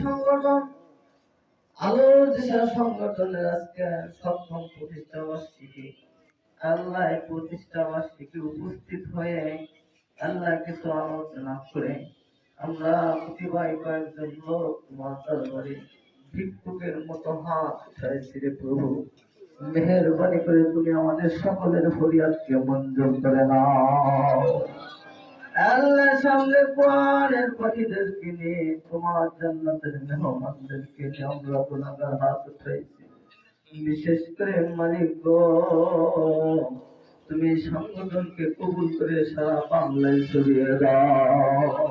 সংগঠন। আলোর দিশা সংগঠনের আজকে সপ্তম প্রতিষ্ঠা বার্ষিকী। আল্লাহ প্রতিষ্ঠা বার্ষিকী উপস্থিত হয়ে আল্লাহ কিছু আলোচনা করে আমরা প্রতিভায় কয়েকজন লোক মাতার বাড়ি ভিক্ষুকের মতো হাত উঠাইছি রে প্রভু, মেহরবানি করে তুমি আমাদের সকলের ফরিয়াদকে মঞ্জুর করে নাও। আল্লাহ সামনে কোরআনের পাখিদেরকে নিয়ে তোমার জান্নাতের আমরা হাত উঠাইছি। বিশেষ করে মালিক গো, তুমি সংগঠনকে কবুল করে সারা বাংলায় ছড়িয়ে দাও।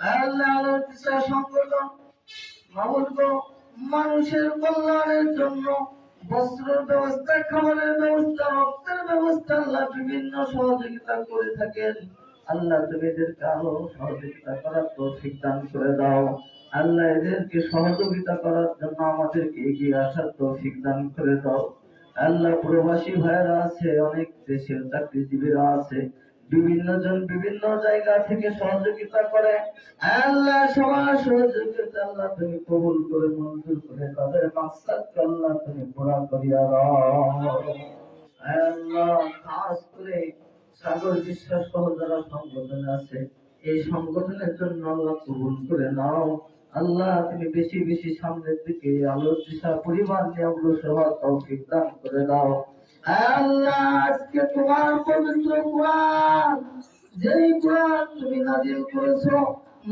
আল্লাহ দিশা সংগঠন গো, মানুষের কল্যাণের জন্য বস্ত্রের ব্যবস্থা, খাবারের ব্যবস্থা, রক্তের ব্যবস্থা আল্লাহ বিভিন্ন সহযোগিতা করে থাকেন। আল্লাহ তুমি এদেরকে আরও সহযোগিতা করার তৌফিক দান করে দাও। আল্লাহ এদেরকে সহযোগিতা করার জন্য আমাদেরকে এগিয়ে আসার তৌফিক দান করে দাও। আল্লাহ প্রবাসী ভাইয়েরা আছে, অনেক দেশের চাকরিজীবীরা আছে। বিভিন্ন জন বিভিন্ন জায়গা থেকে সহযোগিতা করে। আল্লাহ সবার সহযোগিতা আল্লাহ তুমি কবুল করে, মঞ্জুর করে, তাদের মাকসাদ আল্লাহ তুমি পুরা করিয়া দাও। সাগর বিশ্বাস সহ যারা সংগঠনে আছে। এই সংগঠনের জন্য আল্লাহ কবুল করে নাও। আল্লাহ, তুমি বেশি বেশি সামনের দিকে আলোর দিশা, পরিবার নিয়ে অগ্রসর হওয়ার তৌফিক দান করে দাও। আল্লাহ, আজকে তোমার পবিত্র কোরআন, যেই কোরআন তুমি নাজিল করেছ,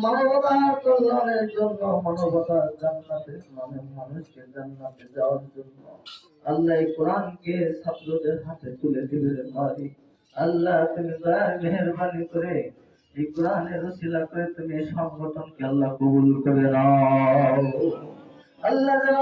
মানবতার কল্যাণের জন্য, মানবতার জান্নাতের মানে মানুষকে জান্নাতে যাওয়ার জন্য, আল্লাহ কোরআনকে ছাত্রদের হাতে তুলে দিবে মালিক। আল্লাহ তুমি মেহরবানি করে এই কোরআনের রসিলা করে তুমি এই সংগঠনকে আল্লাহ কবুল করে নাও। আল্লাহ যেন